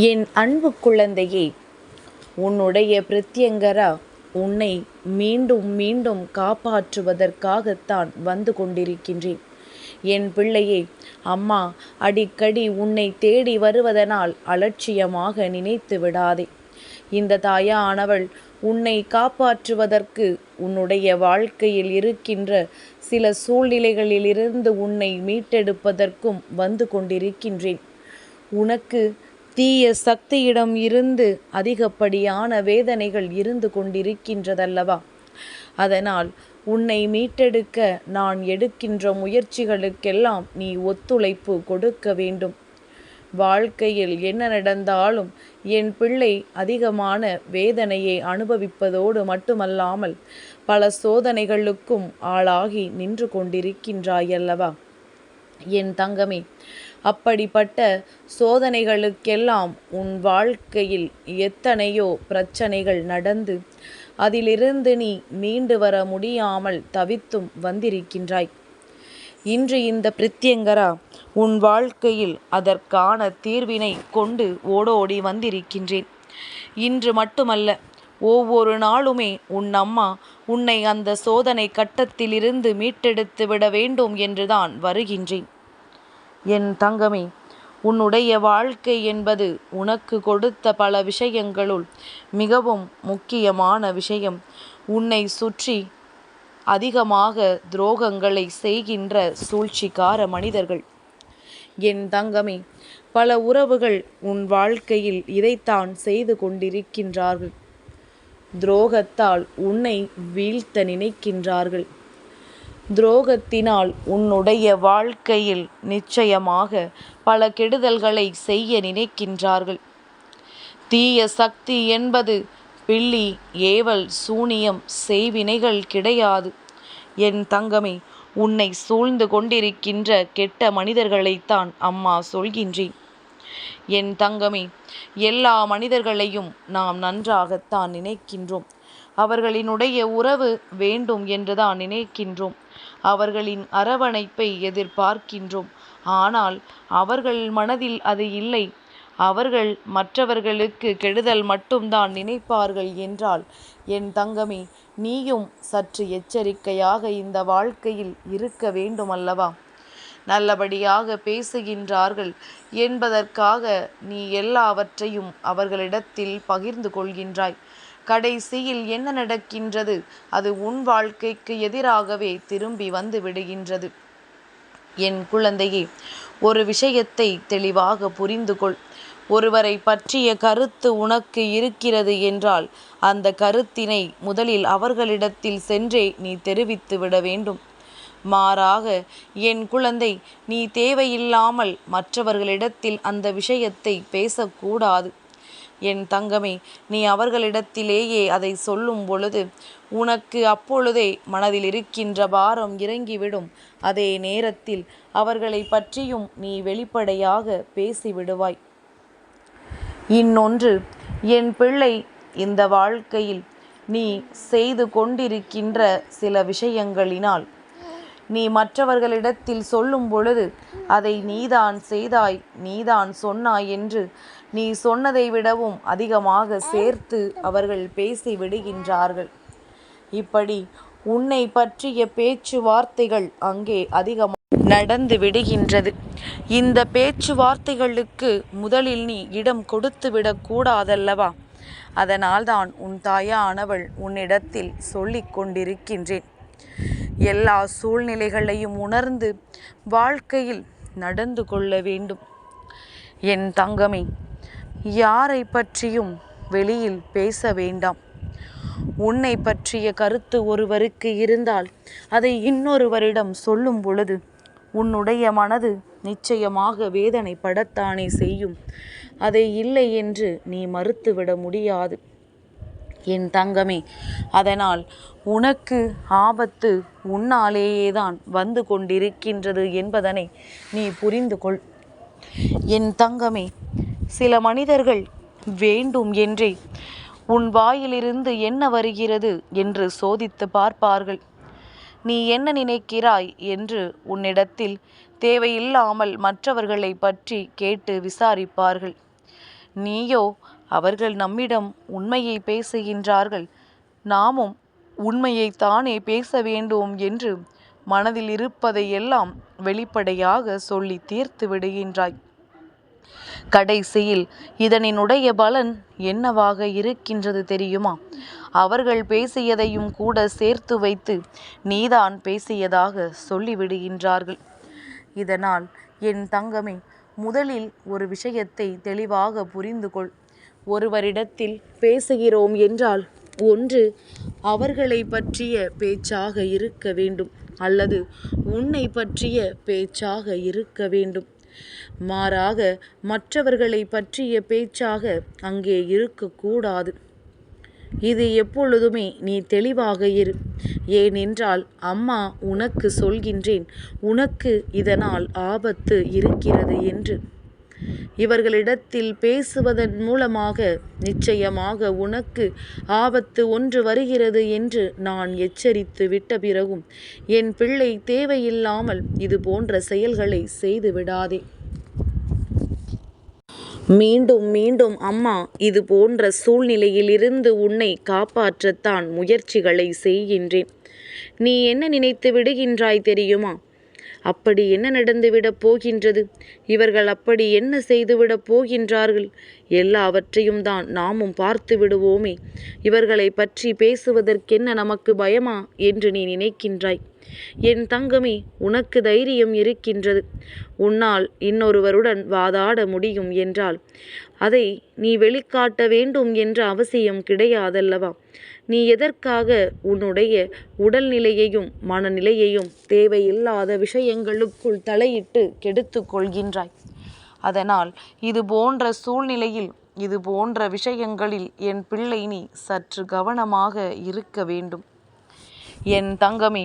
என் அன்பு குழந்தையே உன்னுடைய பிரத்யங்கரா உன்னை மீண்டும் மீண்டும் காப்பாற்றுவதற்காகத்தான் வந்து கொண்டிருக்கின்றேன். என் பிள்ளையே அம்மா அடிக்கடி உன்னை தேடி வருவதனால் அலட்சியமாக நினைத்து விடாதே. இந்த தாயானவள் உன்னை காப்பாற்றுவதற்கு உன்னுடைய வாழ்க்கையில் இருக்கின்ற சில சூழ்நிலைகளிலிருந்து உன்னை மீட்டெடுப்பதற்கும் வந்து கொண்டிருக்கின்றேன். உனக்கு தீய சக்தியிடம் இருந்து அதிகப்படியான வேதனைகள் இருந்து கொண்டிருக்கின்றதல்லவா? அதனால் உன்னை மீட்டெடுக்க நான் எடுக்கின்ற முயற்சிகளுக்கெல்லாம் நீ ஒத்துழைப்பு கொடுக்க வேண்டும். வாழ்க்கையில் என்ன நடந்தாலும் என் பிள்ளை அதிகமான வேதனையை அனுபவிப்பதோடு மட்டுமல்லாமல் பல சோதனைகளுக்கும் ஆளாகி நின்று கொண்டிருக்கின்றாயல்லவா? என் தங்கமே அப்படிப்பட்ட சோதனைகளுக்கெல்லாம் உன் வாழ்க்கையில் எத்தனையோ பிரச்சனைகள் நடந்து அதிலிருந்து நீ மீண்டு வர முடியாமல் தவித்தும் வந்திருக்கின்றாய். இன்று இந்த பிரித்யங்கரா உன் வாழ்க்கையில் அதற்கான தீர்வினை கொண்டு ஓடோடி வந்திருக்கின்றேன். இன்று மட்டுமல்ல ஒவ்வொரு நாளுமே உன் அம்மா உன்னை அந்த சோதனை கட்டத்திலிருந்து மீட்டெடுத்து விட வேண்டும் என்றுதான் வருகின்றேன். என் தங்கமே உன்னுடைய வாழ்க்கை என்பது உனக்கு கொடுத்த பல விஷயங்களுள் மிகவும் முக்கியமான விஷயம். உன்னை சுற்றி அதிகமாக துரோகங்களை செய்கின்ற சூழ்ச்சிக்கார மனிதர்கள். என் தங்கமே பல உறவுகள் உன் வாழ்க்கையில் இதைத்தான் செய்து கொண்டிருக்கின்றார்கள். துரோகத்தால் உன்னை வீழ்த்த நினைக்கின்றார்கள். துரோகத்தினால் உன்னுடைய வாழ்க்கையில் நிச்சயமாக பல கெடுதல்களை செய்ய நினைக்கின்றார்கள். தீய சக்தி என்பது பில்லி ஏவல் சூனியம் செய்வினைகள் கிடையாது. என் தங்கமே உன்னை சூழ்ந்து கொண்டிருக்கின்ற கெட்ட மனிதர்களைத்தான் அம்மா சொல்கின்றேன். என் தங்கமே எல்லா மனிதர்களையும் நாம் நன்றாகத்தான் நினைக்கின்றோம். அவர்களினுடைய உறவு வேண்டும் என்றுதான் நினைக்கின்றோம். அவர்களின் அரவணைப்பை எதிர்பார்க்கின்றோம். ஆனால் அவர்கள் மனதில் அது இல்லை. அவர்கள் மற்றவர்களுக்கு கெடுதல் மட்டும்தான் நினைப்பார்கள் என்றால் என் தங்கமே நீயும் சற்று எச்சரிக்கையாக இந்த வாழ்க்கையில் இருக்க வேண்டும் அல்லவா நல்லபடியாக பேசுகின்றார்கள் என்பதற்காக நீ எல்லாவற்றையும் அவர்களிடத்தில் பகிர்ந்து கொள்கின்றாய். கடைசியில் என்ன நடக்கின்றது? அது உன் வாழ்க்கைக்கு எதிராகவே திரும்பி வந்து விடுகின்றது. என் குழந்தையே ஒரு விஷயத்தை தெளிவாக புரிந்து கொள். ஒருவரை பற்றிய கருத்து உனக்கு இருக்கிறது என்றால் அந்த கருத்தினை முதலில் அவர்களிடத்தில் சென்றே நீ தெரிவித்து விட வேண்டும். மாறாக என் குழந்தை நீ தேவையில்லாமல் மற்றவர்களிடத்தில் அந்த விஷயத்தை பேசக்கூடாது. என் தங்கமே நீ அவர்களிடத்திலேயே அதை சொல்லும் பொழுது உனக்கு அப்பொழுதே மனதில் இருக்கின்ற பாரம் இறங்கிவிடும். அதே நேரத்தில் அவர்களை பற்றியும் நீ வெளிப்படையாக பேசிவிடுவாய். இன்னொன்று என் பிள்ளை இந்த வாழ்க்கையில் நீ செய்து கொண்டிருக்கின்ற சில விஷயங்களினால் நீ மற்றவர்களிடத்தில் சொல்லும் பொழுது அதை நீதான் செய்தாய் நீதான் சொன்னாய் என்று நீ சொன்னதை விடவும் அதிகமாக சேர்த்து அவர்கள் பேசி விடுகின்றார்கள். இப்படி உன்னை பற்றிய பேச்சுவார்த்தைகள் அங்கே அதிகமாக நடந்து விடுகின்றது. இந்த பேச்சுவார்த்தைகளுக்கு முதலில் நீ இடம் கொடுத்து விடக்கூடாதல்லவா அதனால்தான் உன் தாயானவள் உன்னிடத்தில் சொல்லிக் கொண்டிருக்கின்றேன். எல்லா சூழ்நிலைகளையும் உணர்ந்து வாழ்க்கையில் நடந்து கொள்ள வேண்டும். என் தங்கமே யாரை பற்றியும் வெளியில் பேச வேண்டாம். உன்னை பற்றிய கருத்து ஒருவருக்கு இருந்தால் அதை இன்னொருவரிடம் சொல்லும் பொழுது உன்னுடைய மனது நிச்சயமாக வேதனைப்படத்தானே செய்யும். அதை இல்லை என்று நீ மறுத்துவிட முடியாது. என் தங்கமே அதனால் உனக்கு ஆபத்து உன்னாலேயே தான் வந்து கொண்டிருக்கின்றது என்பதனை நீ புரிந்து கொள் என் தங்கமே சில மனிதர்கள் வேண்டும் என்றே. உன் வாயிலிருந்து என்ன வருகிறது என்று சோதித்து பார்ப்பார்கள். நீ என்ன நினைக்கிறாய் என்று உன்னிடத்தில் தேவையில்லாமல் மற்றவர்களை பற்றி கேட்டு விசாரிப்பார்கள். நீயோ அவர்கள் நம்மிடம் உண்மையை பேசுகின்றார்கள். நாமும் உண்மையை தானே பேச வேண்டும் என்று மனதில் இருப்பதையெல்லாம் வெளிப்படையாக சொல்லி தீர்த்து விடுகின்றாய். கடைசியில் இதனினுடைய பலன் என்னவாக இருக்கின்றது தெரியுமா? அவர்கள் பேசியதையும் கூட சேர்த்து வைத்து நீதான் பேசியதாக சொல்லிவிடுகின்றார்கள். இதனால் என் தங்கமே முதலில் ஒரு விஷயத்தை தெளிவாக புரிந்து கொள் ஒருவரிடத்தில் பேசுகிறோம் என்றால் ஒன்று அவர்களை பற்றிய பேச்சாக இருக்க வேண்டும் அல்லது உன்னை பற்றிய பேச்சாக இருக்க வேண்டும். மாறாக மற்றவர்களை பற்றிய பேச்சாக அங்கே இருக்கக்கூடாது. இது எப்பொழுதுமே நீ தெளிவாக இரு. ஏனென்றால் அம்மா உனக்கு சொல்கின்றேன். உனக்கு இதனால் ஆபத்து இருக்கிறது என்று. இவர்களிடத்தில் பேசுவதன் மூலமாக நிச்சயமாக உனக்கு ஆபத்து ஒன்று வருகிறது என்று நான் எச்சரித்து விட்ட பிறகும் என் பிள்ளை தேவையில்லாமல் இது போன்ற செயல்களை செய்து விடாதே. மீண்டும் மீண்டும் அம்மா இது போன்ற சூழ்நிலையிலிருந்து உன்னை காப்பாற்றத்தான் முயற்சிகளை செய்கின்றேன். நீ என்ன நினைத்து விடுகின்றாய் தெரியுமா? அப்படி என்ன நடந்துவிடப் போகின்றது? இவர்கள் அப்படி என்ன செய்துவிடப் போகின்றார்கள்? எல்லாவற்றையும் தான் நாமும் பார்த்து விடுவோமே. இவர்களை பற்றி பேசுவதற்கென்ன நமக்கு பயமா? என்று நீ நினைக்கின்றாய். என் தங்கமே உனக்கு தைரியம் இருக்கின்றது. உன்னால் இன்னொருவருடன் வாதாட முடியும் என்றால் அதை நீ வெளிக்காட்ட வேண்டும் என்ற அவசியம் கிடையாதல்லவா? நீ எதற்காக உன்னுடைய உடல்நிலையையும் மனநிலையையும் தேவையில்லாத விஷயங்களுக்குள் தலையிட்டு கெடுத்து கொள்கின்றாய்? அதனால் இது போன்ற சூழ்நிலையில் இது போன்ற விஷயங்களில் என் பிள்ளை நீ சற்று கவனமாக இருக்க வேண்டும். என் தங்கமே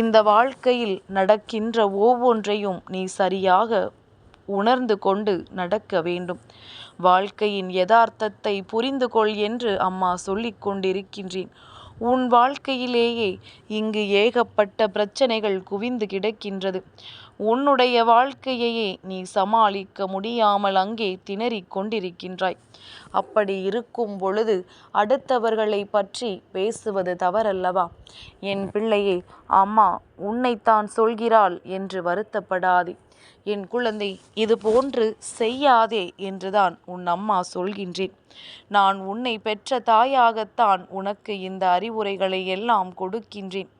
இந்த வாழ்க்கையில் நடக்கின்ற ஒவ்வொன்றையும் நீ சரியாக உணர்ந்து கொண்டு நடக்க வேண்டும். வாழ்க்கையின் யதார்த்தத்தை புரிந்து கொள் என்று அம்மா சொல்லிக் கொண்டிருக்கின்றேன். உன் வாழ்க்கையிலேயே இங்கு ஏகப்பட்ட பிரச்சனைகள் குவிந்து கிடக்கின்றது. உன்னுடைய வாழ்க்கையையே நீ சமாளிக்க முடியாமல் அங்கே திணறிக் கொண்டிருக்கின்றாய். அப்படி இருக்கும் பொழுது அடுத்தவர்களை பற்றி பேசுவது தவறல்லவா? என் பிள்ளையே அம்மா உன்னைத்தான் சொல்கிறாள் என்று வருத்தப்படாதே. என் குழந்தை இது போன்று செய்யாதே என்றுதான் உன் அம்மா சொல்கின்றேன். நான் உன்னை பெற்ற தாயாகத்தான் உனக்கு இந்த அறிவுரைகளை எல்லாம் கொடுக்கின்றேன்.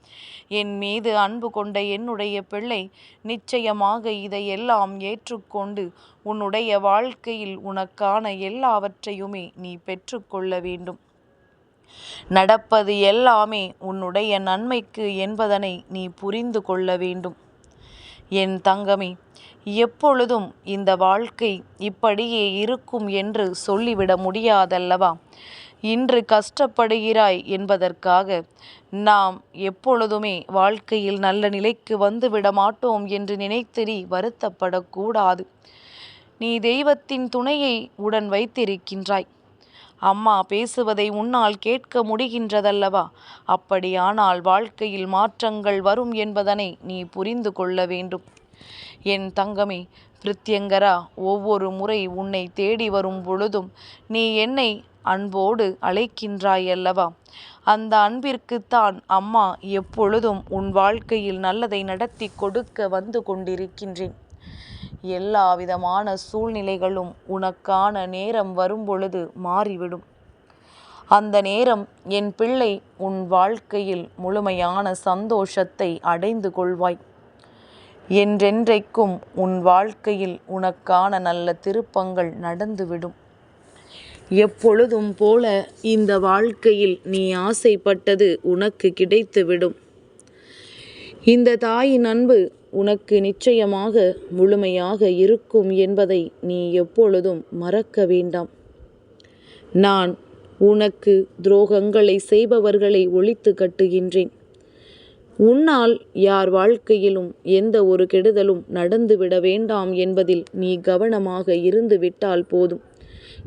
என் மீது அன்பு கொண்ட என்னுடைய பிள்ளை நிச்சயமாக இதையெல்லாம் ஏற்றுக்கொண்டு உன்னுடைய வாழ்க்கையில் உனக்கான எல்லாவற்றையுமே நீ பெற்றுக்கொள்ள வேண்டும். நடப்பது எல்லாமே உன்னுடைய நன்மைக்கு என்பதனை நீ புரிந்து கொள்ள வேண்டும். என் தங்கமே எப்பொழுதும் இந்த வாழ்க்கை இப்படியே இருக்கும் என்று சொல்லிவிட முடியாதல்லவா? இன்று கஷ்டப்படுகிறாய் என்பதற்காக நாம் எப்பொழுதுமே வாழ்க்கையில் நல்ல நிலைக்கு வந்துவிட மாட்டோம் என்று நினைத்து நீ வருத்தப்படக்கூடாது. நீ தெய்வத்தின் துணையை உடன் வைத்திருக்கின்றாய். அம்மா பேசுவதை உன்னால் கேட்க முடிகின்றதல்லவா? அப்படியானால் வாழ்க்கையில் மாற்றங்கள் வரும் என்பதனை நீ புரிந்து கொள்ள வேண்டும். என் தங்கமே பிரித்யங்கரா ஒவ்வொரு முறை உன்னை தேடி வரும் பொழுதும் நீ என்னை அன்போடு அழைக்கின்றாயல்லவா? அந்த அன்பிற்குத்தான் அம்மா எப்பொழுதும் உன் வாழ்க்கையில் நல்லதை நடத்தி கொடுக்க வந்து கொண்டிருக்கின்றேன். எல்லா விதமான சூழ்நிலைகளும் உனக்கான நேரம் வரும்பொழுது மாறிவிடும். அந்த நேரம் என் பிள்ளை உன் வாழ்க்கையில் முழுமையான சந்தோஷத்தை அடைந்து கொள்வாய். என்றென்றைக்கும் உன் வாழ்க்கையில் உனக்கான நல்ல திருப்பங்கள் நடந்துவிடும். எப்பொழுதும் போல இந்த வாழ்க்கையில் நீ ஆசைப்பட்டது உனக்கு கிடைத்துவிடும். இந்த தாயின் அன்பு உனக்கு நிச்சயமாக முழுமையாக இருக்கும் என்பதை நீ எப்பொழுதும் மறக்க வேண்டாம். நான் உனக்கு துரோகங்களை செய்பவர்களை ஒழித்து கட்டுகின்றேன். உன்னால் யார் வாழ்க்கையிலும் எந்த ஒரு கெடுதலும் நடந்துவிட வேண்டாம் என்பதில் நீ கவனமாக இருந்துவிட்டால் போதும்.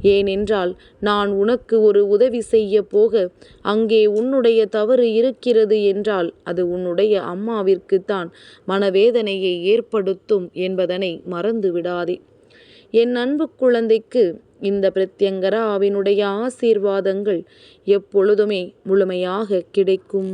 ஏனென்றால் நான் உனக்கு ஒரு உதவி செய்ய போக அங்கே உன்னுடைய தவறு இருக்கிறது என்றால் அது உன்னுடைய அம்மாவிற்குத்தான் மனவேதனையை ஏற்படுத்தும் என்பதனை மறந்து விடாதே. என் அன்பு குழந்தைக்கு இந்த பிரத்யங்கராவினுடைய ஆசீர்வாதங்கள் எப்பொழுதுமே முழுமையாக கிடைக்கும்.